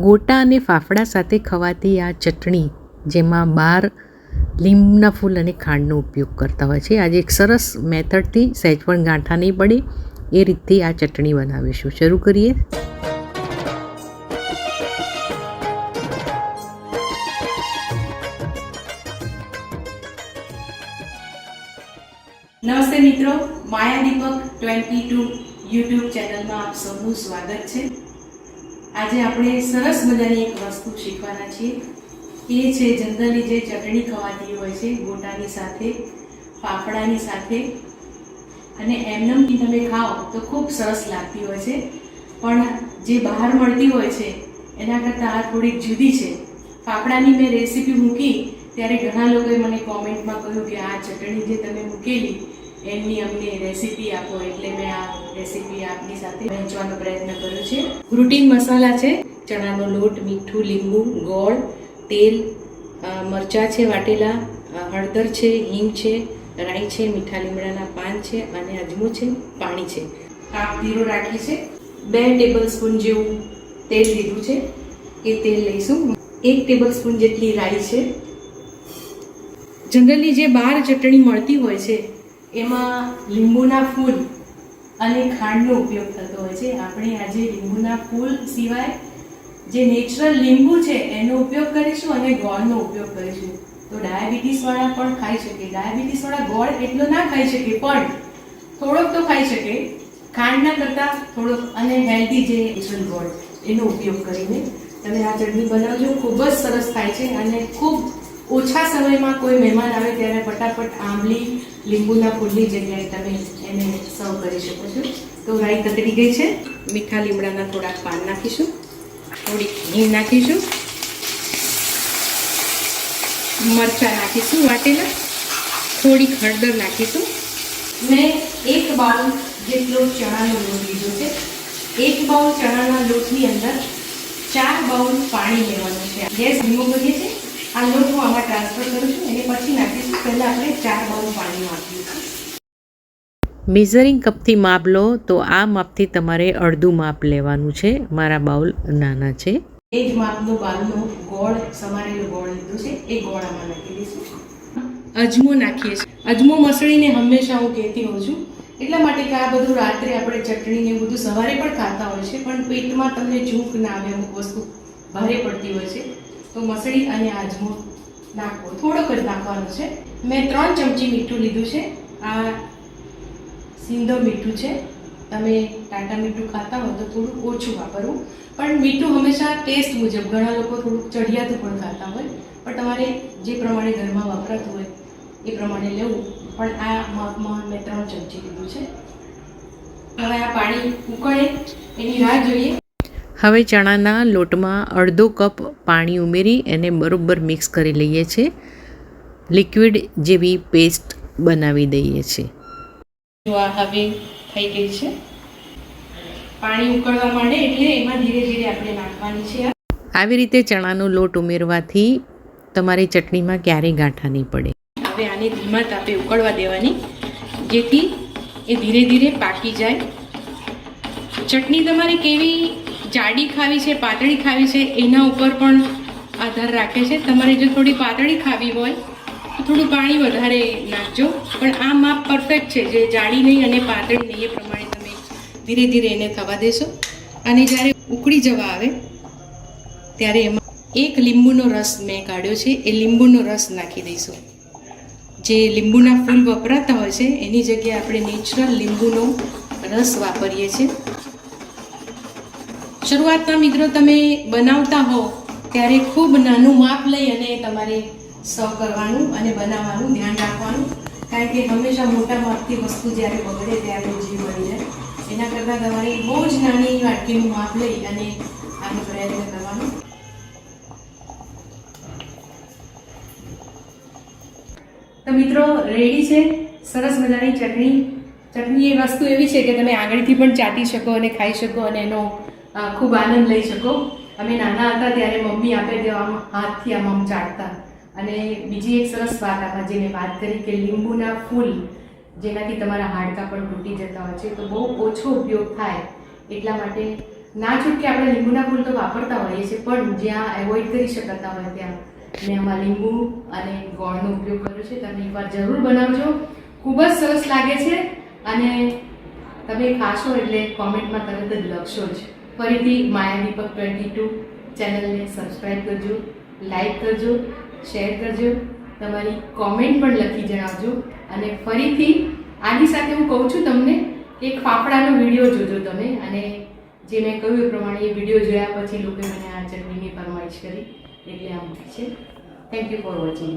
ગોટા અને ફાફડા સાથે ખવાતી આ ચટણી, જેમાં બાર લીંબના ફૂલ અને ખાંડનો ઉપયોગ કરતા હોય છે. આજે એક સરસ મેથડથી સહેજ પણ ગાંઠા નહીં પડે, એ રીતથી આ ચટણી બનાવીશું. શરૂ કરીએ. નમસ્તે મિત્રો, Maya Deepak twenty two YouTube ચેનલમાં આપ સૌનું સ્વાગત છે. આજે આપણે સરસ મજાની એક વસ્તુ શીખવાના છીએ. એ છે જનરલી જે ચટણી ખવાતી હોય છે, ગોટાની સાથે, ફાફડાની સાથે, અને એમનેમથી તમે ખાઓ તો ખૂબ સરસ લાગતી હોય છે. પણ જે બહાર મળતી હોય છે, એના કરતાં આ થોડીક જુદી છે. ફાફડાની મેં રેસીપી મૂકી, ત્યારે ઘણા લોકોએ મને કોમેન્ટમાં કહ્યું કે આ ચટણી જે તમે મૂકેલી એમની અમને રેસીપી આપો એટલે મેં આ રેસીપી આપની સાથે વહેંચવાનો પ્રયત્ન કર્યો છે. રૂટીન મસાલા છે, ચણાનો લોટ, મીઠું, લીંબુ, ગોળ, તેલ મરચાં છે, વાટેલા હળદર છે, હિંગ છે, રાઈ છે, મીઠા લીમડાના પાન છે અને અજમો છે, પાણી છે. કાપ જીરો રાખી છે. બે ટેબલ સ્પૂન જેવું તેલ લીધું છે. એ તેલ લઈશું. એક ટેબલ સ્પૂન જેટલી રાઈ છે. જનરલી જે બહાર ચટણી મળતી હોય છે એમાં લીંબુના ફૂલ અને ખાંડનો ઉપયોગ થતો હોય છે. આપણે આજે લીંબુના ફૂલ સિવાય જે નેચરલ લીંબુ છે, એનો ઉપયોગ કરીશું અને ગોળનો ઉપયોગ કરીશું. તો ડાયાબિટીસવાળા પણ ખાઈ શકે. ડાયાબિટીસવાળા ગોળ એટલો ના ખાઈ શકે, પણ થોડોક તો ખાઈ શકે. ખાંડના કરતાં થોડોક અને હેલ્ધી જે નેચરલ ગોળ, એનો ઉપયોગ કરીને તમે આ ચટણી બનાવજો. ખૂબ જ સરસ થાય છે અને ખૂબ ઓછા સમયમાં કોઈ મહેમાન આવે ત્યારે ફટાફટ આંબલી, લીંબુના ફૂલની જગ્યાએ તમે એને સર્વ કરી શકો છો. તો રાઈ કતરી ગઈ છે. મીઠા લીમડાના થોડાક પાન નાખીશું. થોડીક ઘી નાખીશું. મરચાં નાખીશું વાટેલા. થોડીક હળદર નાખીશું. મેં એક બાઉલ જેટલો ચણાનો લોટ લીધો છે. એક બાઉલ ચણાના લોટની અંદર ચાર બાઉલ પાણી લેવાનું છે. ગેસ ધીમો કરીએ છે આ લોટ હું આમાં ટ્રાન્સફર કરું છું એને પછી નાખીશું. પહેલાં આપણે ચાર બાઉલ પાણી નાખીશું મેઝરિંગ કપથી માપ લો તો આ માપથી તમારે અડધું માપ લેવાનું છે. મારા બાઉલ નાના છે. એ જ માપનો બાઉલનો ગોળ સમારેલો ગોળ લીધો છે. એ ગોળ આમાં નાખી દઈશું. અજમો નાખીએ છીએ. અજમો મસળીને હંમેશા હું કહેતી હોઉં છું. એટલા માટે કે આ બધું રાત્રે આપણે ચટણી ને બધું સવારે પણ ખાતા હોય છે પણ પેટમાં તમને જૂક ના આવે અમુક વસ્તુ ભારે પડતી હોય છે. તો મસળી અને આજમો નાખવો થોડોક જ નાખવાનો છે. મેં ત્રણ ચમચી મીઠું લીધું છે. આ સિંધો મીઠું છે. તમે ટાટા મીઠું ખાતા હો તો થોડું ઓછું વાપરવું. પણ મીઠું હંમેશા ટેસ્ટ મુજબ ઘણા લોકો થોડુંક ચઢિયાતું પણ ખાતા હોય. પણ તમારે જે પ્રમાણે ઘરમાં વાપરતું હોય એ પ્રમાણે લેવું. પણ આ માપમાં મેં ત્રણ ચમચી લીધું છે. હવે આ પાણી ઉકળે, એની રાહ જોઈએ. હવે ચણાના લોટમાં અડધો કપ પાણી ઉમેરી એને બરોબર મિક્સ કરી લઈએ છીએ. લિક્વિડ જેવી પેસ્ટ બનાવી દઈએ છીએ. જો આ હવે થઈ ગઈ છે. પાણી ઉકળવા માંડે એટલે એમાં ધીરે ધીરે આપણે નાખવાની છે આવી રીતે ચણાનો લોટ ઉમેરવાથી તમારી ચટણીમાં ક્યારેય ગાંઠા નહીં પડે. હવે આને ધીમા તાપે ઉકળવા દેવાની જેથી એ ધીરે ધીરે પાકી જાય. ચટણી તમારે કેવી જાડી ખાવી છે, પાતળી ખાવી છે, એના ઉપર પણ આધાર રાખે છે. તમારે જો થોડી પાતળી ખાવી હોય, તો થોડું પાણી વધારે નાખજો. પણ આ માપ પરફેક્ટ છે, જે જાડી નહીં અને પાતળી નહીં, એ પ્રમાણે તમે ધીરે ધીરે એને થવા દેશો. અને જ્યારે ઉકળી જવા આવે, ત્યારે એમાં એક લીંબુનો રસ મેં કાઢ્યો છે, એ લીંબુનો રસ નાખી દઈશું. જે લીંબુના ફૂલ વપરાતા હોય છે, એની જગ્યાએ આપણે નેચરલ લીંબુનો રસ વાપરીએ છીએ. શરૂઆતમાં મિત્રો તમે બનાવતા હો ત્યારે ખૂબ નાનું માપ લઈ અને તમારે સર્વ કરવાનું અને બનાવવાનું, ધ્યાન રાખવાનું. કારણ કે હંમેશા મોટા માપથી વસ્તુ જ્યારે બગડે ત્યારે જીવ બની જાય. એના કરતાં તમારે બહુ જ નાની વાટકીનું માપ લઈ અને આનો પ્રયત્ન કરવાનો. તો મિત્રો રેડી છે? સરસ મજાની ચટણી. ચટણી એ વસ્તુ એવી છે કે તમે આગળથી પણ ચાટી શકો અને ખાઈ શકો અને એનો ખૂબ આનંદ લઈ શકો. અમે નાના હતા ત્યારે મમ્મી આપે તેવા આમ હાથથી આમ આમ ચાટતા. અને બીજી એક સરસ વાત આમાં જેને વાત કરી કે લીંબુના ફૂલ, જેનાથી તમારા હાડકા પણ તૂટી જતા હોય છે, તો બહુ ઓછો ઉપયોગ થાય એટલા માટે ના છૂટકે આપણે લીંબુના ફૂલ તો વાપરતા હોઈએ છીએ, પણ જ્યાં એવોઇડ કરી શકાતા હોય ત્યાં મેં આમાં લીંબુ અને ગોળનો ઉપયોગ કર્યો છે. તમે એકવાર જરૂર બનાવજો. ખૂબ જ સરસ લાગે છે અને તમે ખાશો એટલે કોમેન્ટમાં તરત જ લખશો જ. ફરીથી માયા દીપક ટ્વેન્ટી ટુ ચેનલને સબસ્ક્રાઈબ કરજો લાઈક કરજો શેર કરજો, તમારી કોમેન્ટ પણ લખી જણાવજો અને ફરીથી આની સાથે હું કહું છું તમને, એક ફાફડાનો વીડિયો જોજો તમે અને જે મેં કહ્યું એ પ્રમાણે એ વીડિયો જોયા પછી લોકોએ મને આ ચટણીની ફરમાઈશ કરી, એટલે આ મૂકી છે. Thank you for watching